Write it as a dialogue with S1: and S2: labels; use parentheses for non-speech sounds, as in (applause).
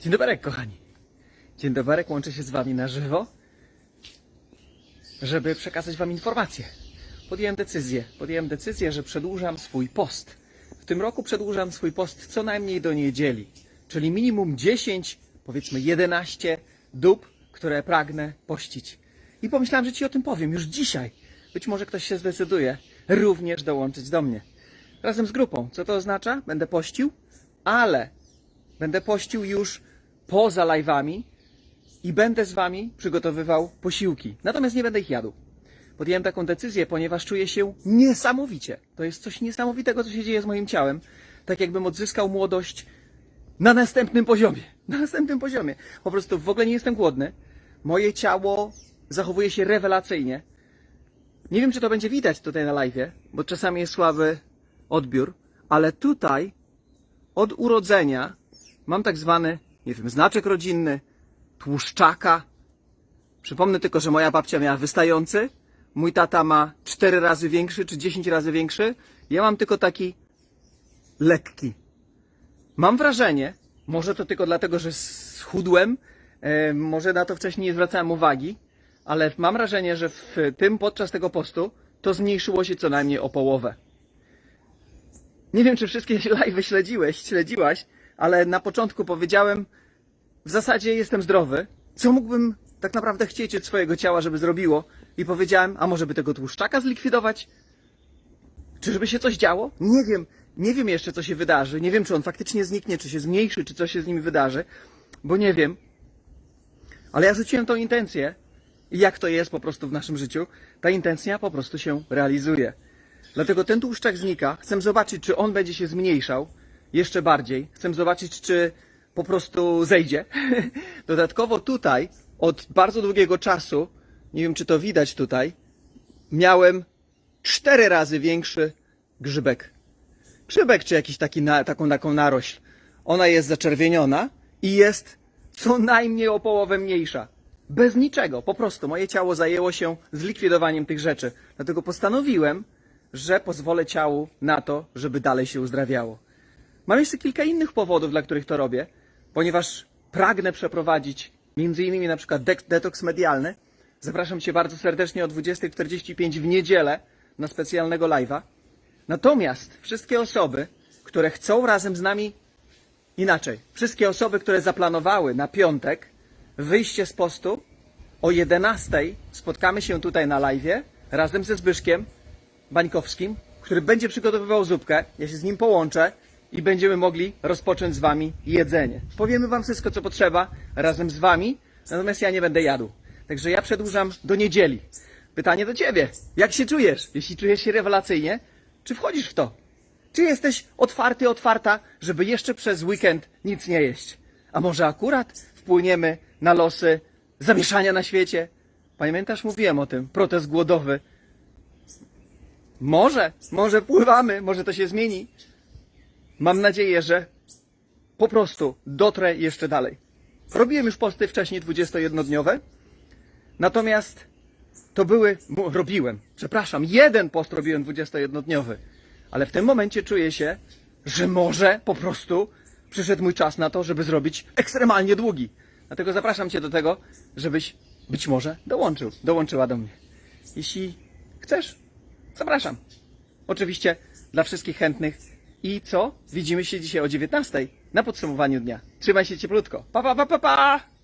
S1: Dzień dobry, kochani. Dzień dobry, łączę się z wami na żywo, żeby przekazać wam informacje. Podjąłem decyzję, podjąłem decyzję, że przedłużam swój post. W tym roku przedłużam swój post co najmniej do niedzieli, czyli minimum 10, powiedzmy 11 dób, które pragnę pościć. I pomyślałem, że ci o tym powiem już dzisiaj. Być może ktoś się zdecyduje również dołączyć do mnie. Razem z grupą. Co to oznacza? Będę pościł, ale Będę pościł już poza live'ami i będę z wami przygotowywał posiłki. Natomiast nie będę ich jadł. Podjąłem taką decyzję, ponieważ czuję się niesamowicie. To jest coś niesamowitego, co się dzieje z moim ciałem. Tak jakbym odzyskał młodość na następnym poziomie. (laughs) Na następnym poziomie. Po prostu w ogóle nie jestem głodny. Moje ciało zachowuje się rewelacyjnie. Nie wiem, czy to będzie widać tutaj na live'ie, bo czasami jest słaby odbiór, ale tutaj od urodzenia mam tak zwany, nie wiem, znaczek rodzinny, tłuszczaka. Przypomnę tylko, że moja babcia miała wystający, mój tata ma 4 razy większy czy 10 razy większy. Ja mam tylko taki lekki. Mam wrażenie, może to tylko dlatego, że schudłem, e, może na to wcześniej nie zwracałem uwagi, ale mam wrażenie, że w tym podczas tego postu to zmniejszyło się co najmniej o połowę. Nie wiem, czy wszystkie (laughs) live śledziłeś, śledziłaś, ale na początku powiedziałem, w zasadzie jestem zdrowy. Co mógłbym tak naprawdę chcieć od swojego ciała, żeby zrobiło? I powiedziałem, a może by tego tłuszczaka zlikwidować? Czy żeby się coś działo? Nie wiem. Nie wiem jeszcze, co się wydarzy. Nie wiem, czy on faktycznie zniknie, czy się zmniejszy, czy co się z nim wydarzy, bo nie wiem. Ale ja rzuciłem tą intencję i jak to jest po prostu w naszym życiu, ta intencja po prostu się realizuje. Dlatego ten tłuszczak znika. Chcę zobaczyć, czy on będzie się zmniejszał jeszcze bardziej. Chcę zobaczyć, czy po prostu zejdzie. (laughs) Dodatkowo tutaj od bardzo długiego czasu, nie wiem czy to widać tutaj, miałem cztery razy większy grzybek. Grzybek czy jakiś taki na, taką, taką narośl. Ona jest zaczerwieniona i jest co najmniej o połowę mniejsza. Bez niczego. Po prostu moje ciało zajęło się zlikwidowaniem tych rzeczy. Dlatego postanowiłem, że pozwolę ciału na to, żeby dalej się uzdrawiało. Mam jeszcze kilka innych powodów, dla których to robię, ponieważ pragnę przeprowadzić między innymi na przykład detoks medialny. Zapraszam Cię bardzo serdecznie o 20.45 w niedzielę na specjalnego live'a. Natomiast wszystkie osoby, które chcą razem z nami inaczej, wszystkie osoby, które zaplanowały na piątek wyjście z postu o 11.00 spotkamy się tutaj na live'ie razem ze Zbyszkiem Bańkowskim, który będzie przygotowywał zupkę. Ja się z nim połączę i będziemy mogli rozpocząć z Wami jedzenie. Powiemy Wam wszystko, co potrzeba razem z Wami, natomiast ja nie będę jadł. Także ja przedłużam do niedzieli. Pytanie do Ciebie. Jak się czujesz? Jeśli czujesz się rewelacyjnie, czy wchodzisz w to? Czy jesteś otwarty, otwarta, żeby jeszcze przez weekend nic nie jeść? A może akurat wpłyniemy na losy zamieszania na świecie? Pamiętasz, mówiłem o tym, protest głodowy. Może, może pływamy, może to się zmieni. Mam nadzieję, że po prostu dotrę jeszcze dalej. Robiłem już posty wcześniej 21-dniowe, natomiast to były, robiłem, przepraszam, jeden post robiłem 21-dniowy, ale w tym momencie czuję się, że może po prostu przyszedł mój czas na to, żeby zrobić ekstremalnie długi. Dlatego zapraszam Cię do tego, żebyś być może dołączył, dołączyła do mnie. Jeśli chcesz, zapraszam. Oczywiście dla wszystkich chętnych. I co? Widzimy się dzisiaj o 19 na podsumowaniu dnia. Trzymaj się cieplutko. Pa, pa, pa, pa, pa!